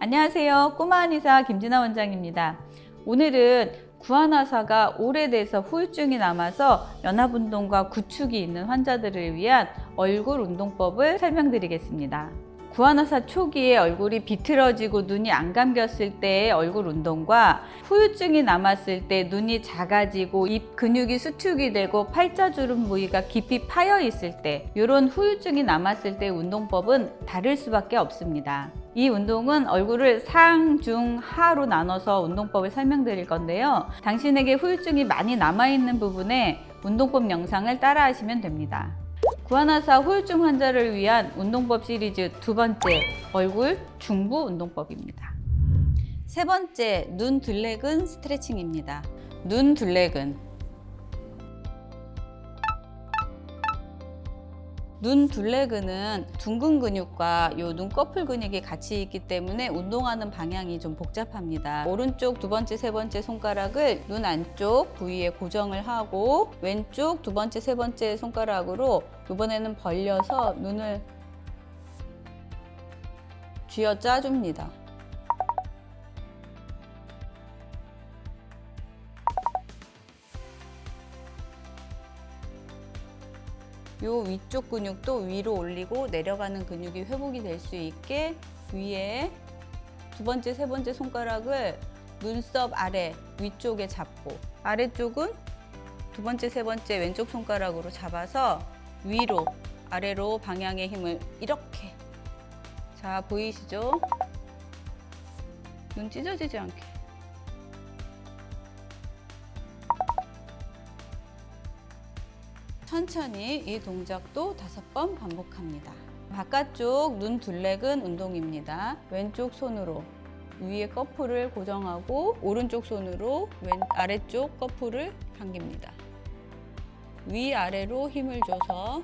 안녕하세요. 꼬마 한의사 김진아 원장입니다. 오늘은 구안화사가 오래돼서 후유증이 남아서 연합운동과 구축이 있는 환자들을 위한 얼굴 운동법을 설명드리겠습니다. 구안화사 초기에 얼굴이 비틀어지고 눈이 안 감겼을 때의 얼굴 운동과 후유증이 남았을 때 눈이 작아지고 입 근육이 수축이 되고 팔자주름 부위가 깊이 파여 있을 때 이런 후유증이 남았을 때 운동법은 다를 수밖에 없습니다. 이 운동은 얼굴을 상, 중, 하로 나눠서 운동법을 설명드릴 건데요. 당신에게 후유증이 많이 남아있는 부분에 운동법 영상을 따라 하시면 됩니다. 구안화사 후유증 환자를 위한 운동법 시리즈 두 번째 얼굴 중부 운동법입니다. 세 번째 눈 둘레근 스트레칭입니다. 눈 둘레근 눈 둘레근은 둥근 근육과 요 눈꺼풀 근육이 같이 있기 때문에 운동하는 방향이 좀 복잡합니다. 오른쪽 두 번째, 세 번째 손가락을 눈 안쪽 부위에 고정을 하고 왼쪽 두 번째, 세 번째 손가락으로 이번에는 벌려서 눈을 쥐어 짜줍니다. 요 위쪽 근육도 위로 올리고 내려가는 근육이 회복이 될 수 있게 위에 두 번째, 세 번째 손가락을 눈썹 아래 위쪽에 잡고 아래쪽은 두 번째, 세 번째 왼쪽 손가락으로 잡아서 위로 아래로 방향의 힘을 이렇게 자 보이시죠? 눈 찢어지지 않게 천천히 이 동작도 다섯 번 반복합니다. 바깥쪽 눈 둘레근 운동입니다. 왼쪽 손으로 위에 커프를 고정하고 오른쪽 손으로 왼 아래쪽 커프를 당깁니다. 위 아래로 힘을 줘서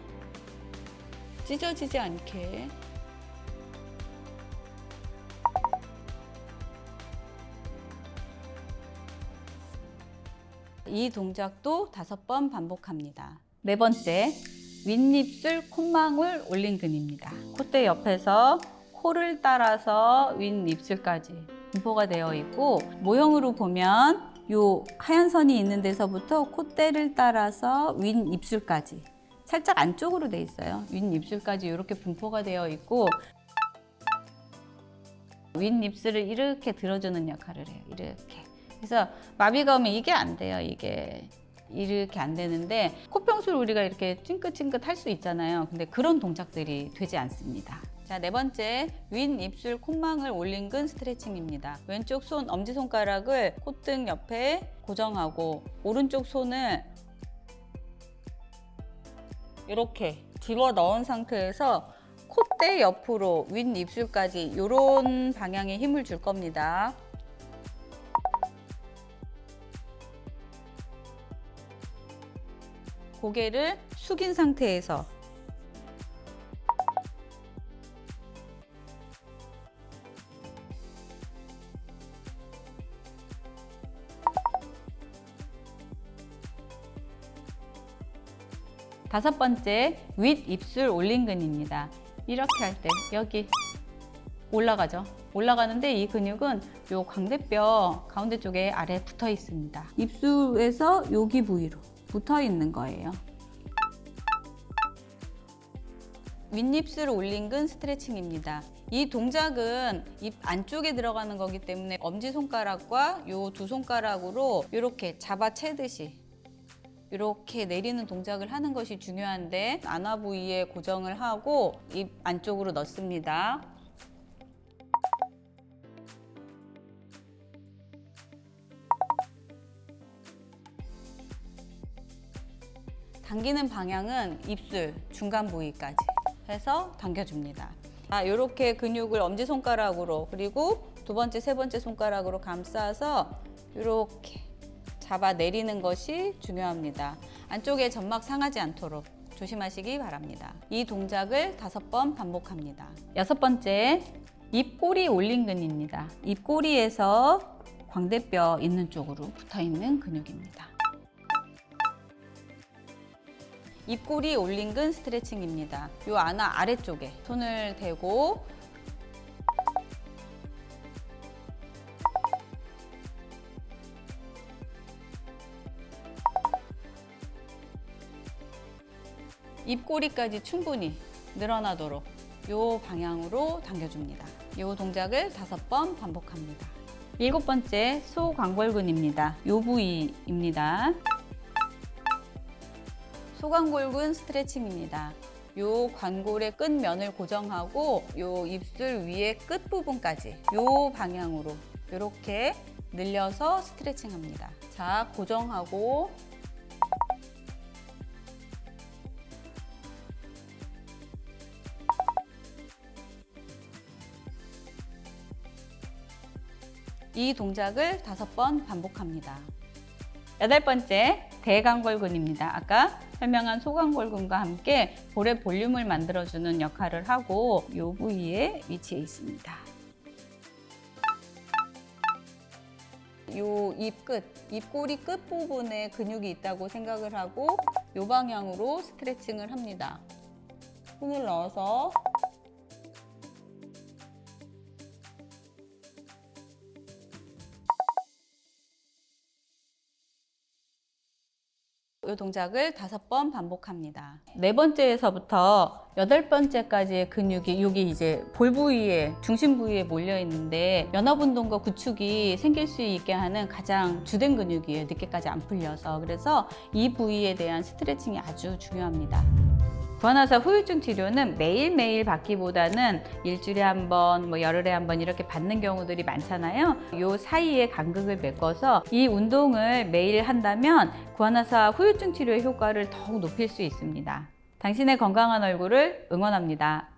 찢어지지 않게 이 동작도 다섯 번 반복합니다. 네 번째, 윗입술 콧망울 올린근입니다. 콧대 옆에서 코를 따라서 윗입술까지 분포가 되어 있고 모형으로 보면 요 하얀 선이 있는 데서부터 콧대를 따라서 윗입술까지 살짝 안쪽으로 돼 있어요. 윗입술까지 이렇게 분포가 되어 있고 윗입술을 이렇게 들어주는 역할을 해요. 이렇게. 그래서 마비가 오면 이게 안 돼요. 이게 이렇게 안 되는데 코평술 우리가 이렇게 찡긋찡긋 할 수 있잖아요. 근데 그런 동작들이 되지 않습니다. 자, 네 번째 윗 입술 콧망을 올린근 스트레칭입니다. 왼쪽 손 엄지손가락을 콧등 옆에 고정하고 오른쪽 손을 이렇게 집어 넣은 상태에서 콧대 옆으로 윗 입술까지 이런 방향에 힘을 줄 겁니다. 고개를 숙인 상태에서 다섯 번째 윗 입술 올린근입니다. 이렇게 할 때 여기 올라가죠. 올라가는데 이 근육은 요 광대뼈 가운데 쪽에 아래 붙어 있습니다. 입술에서 여기 부위로 붙어 있는 거예요. 윗입술 올린근 스트레칭입니다. 이 동작은 입 안쪽에 들어가는 거기 때문에 엄지손가락과 요 두 손가락으로 이렇게 잡아채듯이 이렇게 내리는 동작을 하는 것이 중요한데 안아 부위에 고정을 하고 입 안쪽으로 넣습니다. 당기는 방향은 입술 중간 부위까지 해서 당겨줍니다. 자, 이렇게 근육을 엄지손가락으로 그리고 두 번째, 세 번째 손가락으로 감싸서 이렇게 잡아 내리는 것이 중요합니다. 안쪽에 점막 상하지 않도록 조심하시기 바랍니다. 이 동작을 다섯 번 반복합니다. 여섯 번째, 입꼬리 올린근입니다. 입꼬리에서 광대뼈 있는 쪽으로 붙어 있는 근육입니다. 입꼬리 올링근 스트레칭입니다. 요 안아 아래쪽에 손을 대고 입꼬리까지 충분히 늘어나도록 요 방향으로 당겨줍니다. 요 동작을 다섯 번 반복합니다. 일곱 번째 소광골근입니다. 요 부위입니다. 소광골근 스트레칭입니다. 요 관골의 끝면을 고정하고 요 입술 위에 끝 부분까지 요 방향으로 이렇게 늘려서 스트레칭 합니다. 자, 고정하고 이 동작을 다섯 번 반복합니다. 여덟 번째 대강골근입니다. 아까 설명한 소강골근과 함께 볼의 볼륨을 만들어주는 역할을 하고 이 부위에 위치해 있습니다. 요 입 끝, 입꼬리 끝 부분에 근육이 있다고 생각을 하고 요 방향으로 스트레칭을 합니다. 손을 넣어서 이 동작을 다섯 번 반복합니다. 네 번째에서부터 여덟 번째까지의 근육이 여기 이제 볼 부위에 중심 부위에 몰려 있는데 연합 운동과 구축이 생길 수 있게 하는 가장 주된 근육이에요. 늦게까지 안 풀려서 그래서 이 부위에 대한 스트레칭이 아주 중요합니다. 구안화사 후유증 치료는 매일매일 받기보다는 일주일에 한 번, 뭐 열흘에 한 번 이렇게 받는 경우들이 많잖아요. 요 사이에 간극을 메꿔서 이 운동을 매일 한다면 구안화사 후유증 치료의 효과를 더욱 높일 수 있습니다. 당신의 건강한 얼굴을 응원합니다.